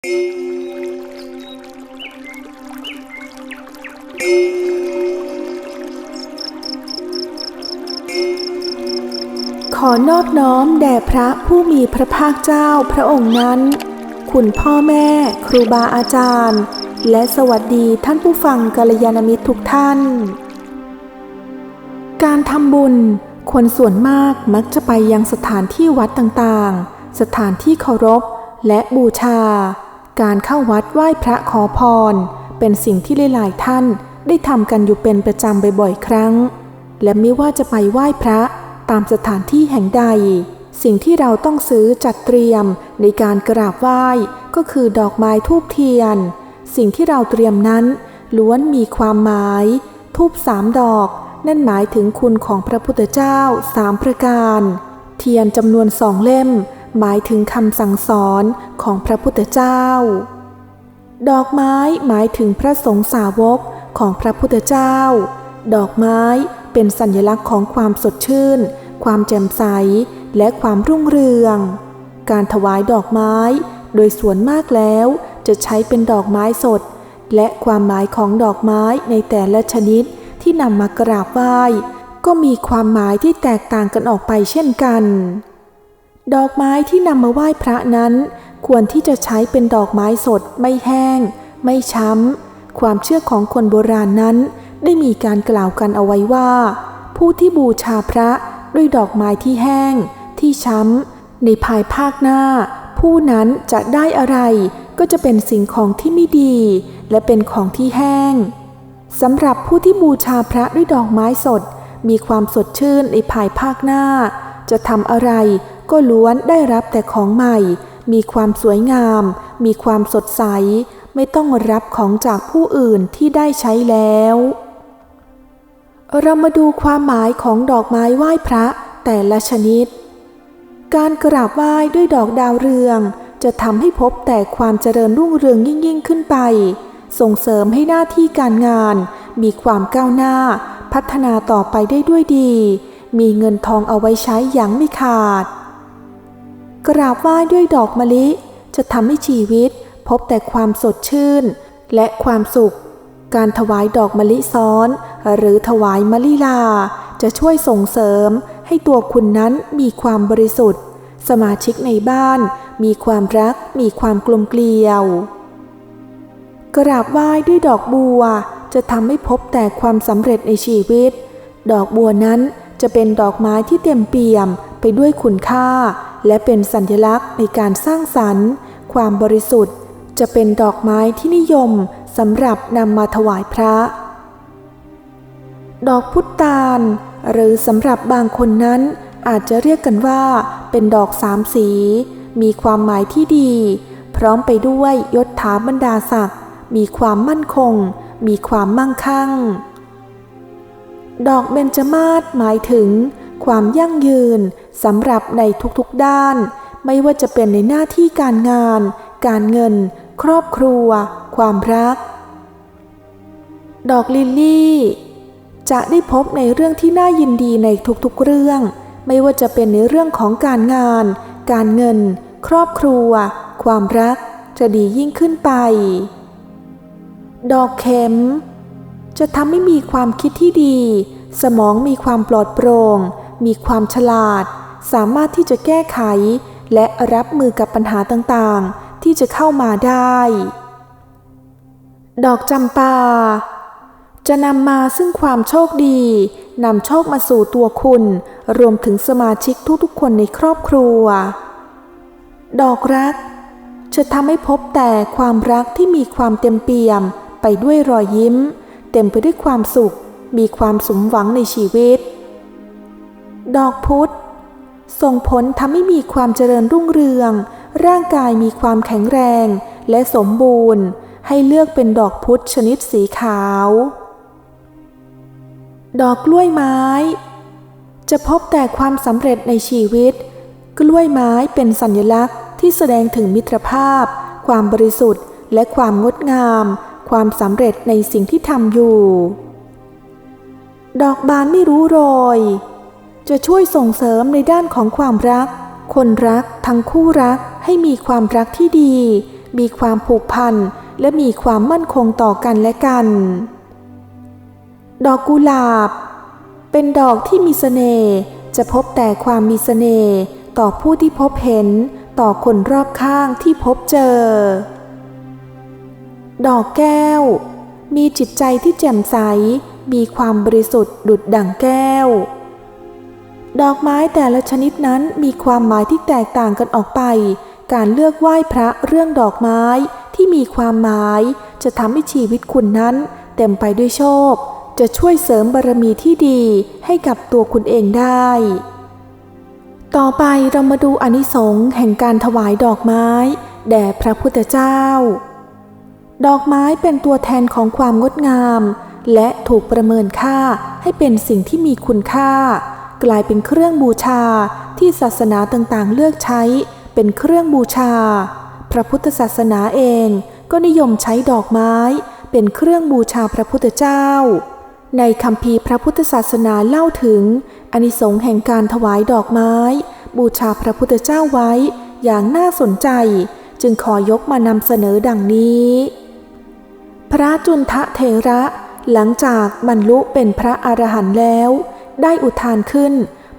ขอนอบน้อมแด่พระผู้มีพระภาคเจ้าพระองค์นั้น คุณพ่อแม่ครูบาอาจารย์ และสวัสดีท่านผู้ฟังกัลยาณมิตรทุกท่าน การทำบุญ คนส่วนมากมักจะไปยังสถานที่วัดต่างๆ สถานที่เคารพและบูชา การเข้าวัดไหว้พระขอพร เป็นสิ่งที่หลายๆท่านได้ทำกันอยู่เป็นประจำบ่อยๆครั้ง และไม่ว่าจะไปไหว้พระตามสถานที่แห่งใด สิ่งที่เราต้องซื้อจัดเตรียมในการกราบไหว้ก็คือดอกไม้ทูบเทียน สิ่งที่เราเตรียมนั้น ล้วนมีความหมายทูบสามดอก นั่นหมายถึงคุณของพระพุทธเจ้าสามประการ เทียนจำนวนสองเล่ม หมายถึงคำสั่งสอนของพระพุทธเจ้า ดอกไม้หมายถึงพระสงฆ์สาวกของพระพุทธเจ้า ดอกไม้เป็นสัญลักษณ์ของความสดชื่น ความแจ่มใส และความรุ่งเรือง การถวายดอกไม้ โดยส่วนมากแล้วจะใช้เป็นดอกไม้สด และความหมายของดอกไม้ในแต่ละชนิดที่นำมากราบไหว้ก็มีความหมายที่แตกต่างกันออกไปเช่นกัน ดอกไม้ที่นำมาไหว้พระนั้น ควรที่จะใช้เป็นดอกไม้สด ไม่แห้ง ไม่ช้ำ ความเชื่อของคนโบราณนั้น ได้มีการกล่าวกันเอาไว้ว่า ผู้ที่บูชาพระด้วยดอกไม้ที่แห้ง ที่ช้ำ ในภายภาคหน้า ผู้นั้นจะได้อะไรก็จะเป็นสิ่งของที่ไม่ดี และเป็นของที่แห้งสำหรับผู้ที่บูชาพระด้วยดอกไม้สด มีความสดชื่นในภายภาคหน้า จะทำอะไร ก็ล้วนได้รับแต่ของใหม่ มีความสวยงาม มีความสดใส ไม่ต้องรับของจากผู้อื่นที่ได้ใช้แล้ว เรามาดูความหมายของดอกไม้ไหว้พระแต่ละชนิด การกราบไหว้ด้วยดอกดาวเรือง จะทำให้พบแต่ความเจริญรุ่งเรืองยิ่งยิ่งขึ้นไป ส่งเสริมให้หน้าที่การงาน มีความก้าวหน้า พัฒนาต่อไปได้ด้วยดีมีเงินทองเอาไว้ใช้อย่างไม่ขาด กราบไหว้ด้วยดอกมะลิ จะทำให้ชีวิตพบแต่ความสดชื่น และความสุข การถวายดอกมะลิซ้อน หรือถวายมะลิลา จะช่วยส่งเสริมให้ตัวคุณนั้นมีความบริสุทธิ์ สมาชิกในบ้าน มีความรัก มีความกลมเกลียว กราบไหว้ด้วยดอกบัว จะทำให้พบแต่ความสำเร็จในชีวิต ดอกบัวนั้น จะเป็นดอกไม้ที่เต็มเปี่ยมไปด้วยคุณค่า และเป็นสัญลักษณ์ในการสร้างสรรค์ ความบริสุทธิ์ จะเป็นดอกไม้ที่นิยมสำหรับนำมาถวายพระ ดอกพุตาลหรือสำหรับบางคนนั้นอาจจะเรียกกันว่าเป็นดอกสามสี มีความหมายที่ดี พร้อมไปด้วยยศถาบรรดาศักดิ์มีความมั่นคง มีความมั่งคั่ง ดอกเบญจมาศหมายถึง ความยั่งยืนสำหรับในทุกๆด้าน ไม่ว่าจะเป็นในหน้าที่การงาน การเงิน ครอบครัว ความรัก ดอกลิลลี่ จะได้พบในเรื่องที่น่ายินดีในทุกๆเรื่อง ไม่ว่าจะเป็นในเรื่องของการงาน การเงิน ครอบครัว ความรัก จะดียิ่งขึ้นไป ดอกเข็ม จะทำให้มีความคิดที่ดี สมองมีความปลอดโปร่ง มีความฉลาด สามารถที่จะแก้ไข และรับมือกับปัญหาต่างๆ ที่จะเข้ามาได้ ดอกจำปา จะนำมาซึ่งความโชคดีนำโชคมาสู่ตัวคุณ รวมถึงสมาชิกทุกๆคนในครอบครัว ดอกรัก จะทำให้พบแต่ความรักที่มีความเต็มเปี่ยมไปด้วยรอยยิ้ม เต็มไปด้วยความสุข มีความสมหวังในชีวิต ดอกพุธส่งผลทำให้มีความเจริญรุ่งเรือง ร่างกายมีความแข็งแรงและสมบูรณ์ ให้เลือกเป็นดอกพุธชนิดสีขาว ดอกกล้วยไม้ จะพบแต่ความสำเร็จในชีวิต กล้วยไม้เป็นสัญลักษณ์ที่แสดงถึงมิตรภาพ ความบริสุทธิ์ และความงดงาม ความสำเร็จในสิ่งที่ทำอยู่ ดอกบานไม่รู้โรย จะช่วยส่งเสริมในด้านของความรัก คนรักทั้งคู่รักให้มีความรักที่ดี มีความผูกพัน และมีความมั่นคงต่อกันและกัน ดอกกุหลาบ เป็นดอกที่มีเสน่ห์จะพบแต่ความมีเสน่ห์ต่อผู้ที่พบเห็นต่อคนรอบข้างที่พบเจอ ดอกแก้ว มีจิตใจที่แจ่มใส มีความบริสุทธิ์ดุดดั่งแก้ว ดอกไม้แต่ละชนิดนั้นมีความหมายที่แตกต่างกันออกไป การเลือกไหว้พระเรื่องดอกไม้ที่มีความหมายจะทำให้ชีวิตคุณนั้น เต็มไปด้วยโชค จะช่วยเสริมบารมีที่ดีให้กับตัวคุณเองได้ ต่อไปเรามาดูอนิสงส์แห่งการถวายดอกไม้ แด่พระพุทธเจ้า ดอกไม้เป็นตัวแทนของความงดงาม และถูกประเมินค่าให้เป็นสิ่งที่มีคุณค่า กลายเป็นเครื่องบูชาที่ศาสนาต่างๆ เลือกใช้เป็นเครื่องบูชา พระพุทธศาสนาเองก็นิยมใช้ดอกไม้ เป็นเครื่องบูชาพระพุทธเจ้า ในคำพีพระพุทธศาสนาเล่าถึงอานิสงส์แห่งการถวายดอกไม้ บูชาพระพุทธเจ้าไว้อย่างน่าสนใจ จึงขอยกมานำเสนอดังนี้ พระจุนทะเทระ หลังจากบรรลุเป็นพระอรหันต์แล้ว ได้อุทานขึ้น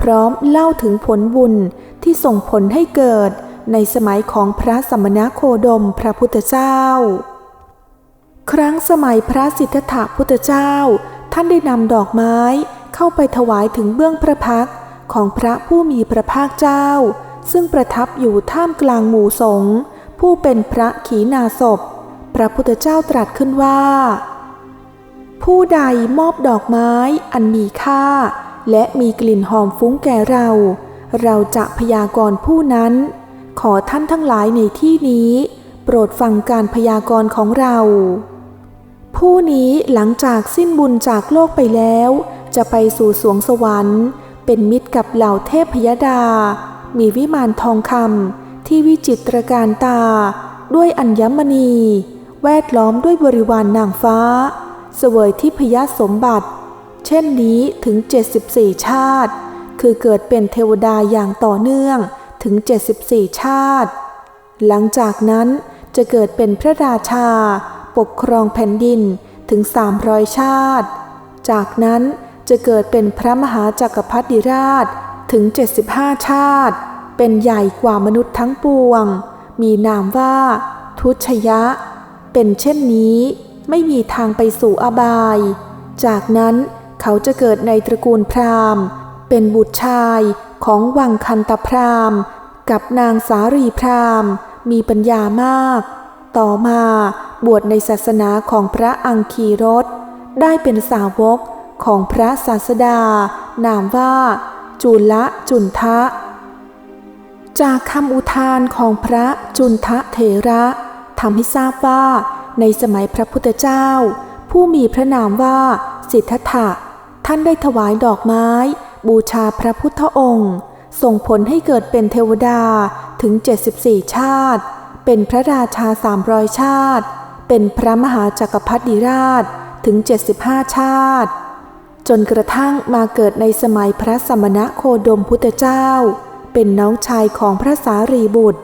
พร้อมเล่าถึงผลบุญที่ส่งผลให้เกิดในสมัยของพระสมณโคดมพระพุทธเจ้า ครั้งสมัยพระสิทธัตถะพุทธเจ้า ท่านได้นำดอกไม้เข้าไปถวายถึงเบื้องพระพักของพระผู้มีพระภาคเจ้า ซึ่งประทับอยู่ท่ามกลางหมู่สงฆ์ผู้เป็นพระขีณาสพ พระพุทธเจ้าตรัสขึ้นว่า ผู้ใดมอบดอกไม้อันมีค่า และมีกลิ่นหอมฟุ้งแก่เรา เราจะพยากรณ์ผู้นั้น ขอท่านทั้งหลายในที่นี้ โปรดฟังการพยากรณ์ของเรา ผู้นี้หลังจากสิ้นบุญจากโลกไปแล้ว จะไปสู่สวงสวรรค์ เป็นมิตรกับเหล่าเทพพยดา มีวิมานทองคำที่วิจิตรการตา ด้วยอัญมณี แวดล้อมด้วยบริวารนนางฟ้า เสวยที่พยสมบัติ เช่นนี้ถึง 74 ชาติ คือเกิดเป็นเทวดาอย่างต่อเนื่องถึง 74 ชาติ หลังจากนั้นจะเกิดเป็นพระราชา ปกครองแผ่นดินถึง 300 ชาติ จากนั้นจะเกิดเป็นพระมหาจักรพรรดิราชถึง 75 ชาติ เป็นใหญ่กว่ามนุษย์ทั้งปวง มีนามว่า ทุชยะ เป็นเช่นนี้ไม่มีทางไปสู่อบาย จากนั้นเขาจะเกิดในตระกูลพราหมณ์ เป็นบุตรชายของวังคันตพราหมณ์ กับนางสารีพราหมณ์ มีปัญญามาก ต่อมาบวชในศาสนาของพระอังคีรสได้เป็นสาวกของพระศาสดา นามว่า จุลจุนทะ จากคำอุทานของพระจุนทะเถระำให้ทราบว่า ในสมัยพระพุทธเจ้า ผู้มีพระนามว่า สิทธัตถะท่านได้ถวายดอกไม้ บูชาพระพุทธองค์ ส่งผลให้เกิดเป็นเทวดาถึง 74 ชาติ เป็นพระราชา 300 ชาติ เป็นพระมหาจักรพรรดิราชถึง 75 ชาติ จนกระทั่งมาเกิดในสมัยพระสมณะโคดมพุทธเจ้า เป็นน้องชายของพระสารีบุตร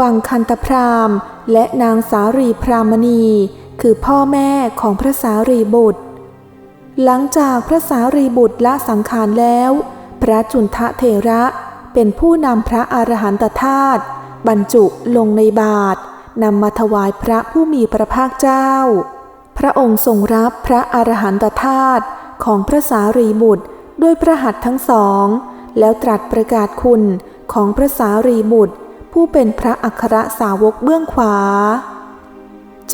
วังคันตพราหมณ์ และนางสารีพรามณี คือพ่อแม่ของพระสารีบุตร หลังจากพระสารีบุตรละสังขารแล้ว พระจุนทะเถระเป็นผู้นำพระอรหันตธาตุบรรจุลงในบาตรนำมาถวายพระผู้มีพระภาคเจ้า พระองค์ทรงรับพระอรหันตธาตุของพระสารีบุตรด้วยพระหัตถ์ทั้งสอง แล้วตรัสประกาศคุณของพระสารีบุตร ผู้เป็นพระอัครสาวกเบื้องขวา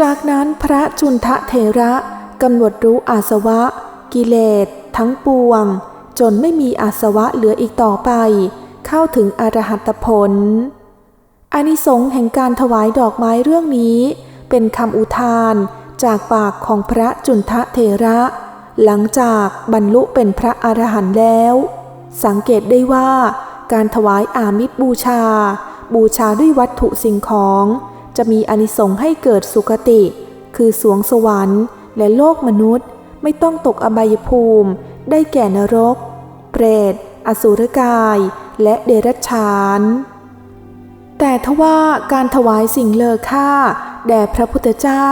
จากนั้นพระจุนทะเถระกำหนดรู้อาสวะ กิเลส ทั้งปวง จนไม่มีอาสวะเหลืออีกต่อไป เข้าถึงอรหัตผลอานิสงส์แห่งการถวายดอกไม้เรื่องนี้ เป็นคำอุทานจากปากของพระจุนทะเถระ หลังจากบรรลุเป็นพระอรหันต์แล้ว สังเกตได้ว่า การถวายอามิตรบูชา บูชาด้วยวัตถุสิ่งของ จะมีอนิสงส์ให้เกิดสุคติ คือสวงสวรรค์ และโลกมนุษย์ ไม่ต้องตกอบายภูมิ ได้แก่นรก เปรต อสุรกาย และเดรัจฉาน แต่ทว่าการถวายสิ่งเลอค่า แด่พระพุทธเจ้า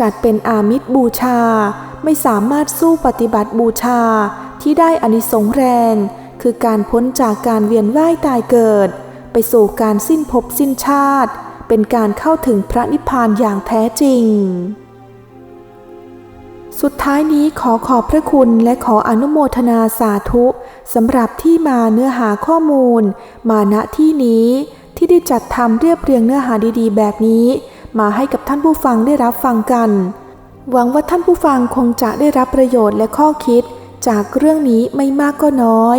จัดเป็นอามิตรบูชา ไม่สามารถสู้ปฏิบัติบูชาที่ได้อนิสงส์แรง คือการพ้นจากการเวียนว่ายตายเกิด ไปสู่การสิ้นภพสิ้นชาติ เป็นการเข้าถึงพระนิพพานอย่างแท้จริง สุดท้ายนี้ขอขอบพระคุณและขออนุโมทนาสาธุสำหรับที่มาเนื้อหาข้อมูล มาณที่นี้ที่ได้จัดทำเรียบเรียงเนื้อหาดีๆ แบบนี้ มาให้กับท่านผู้ฟังได้รับฟังกัน หวังว่าท่านผู้ฟังคงจะได้รับประโยชน์และข้อคิดจากเรื่องนี้ไม่มากก็น้อย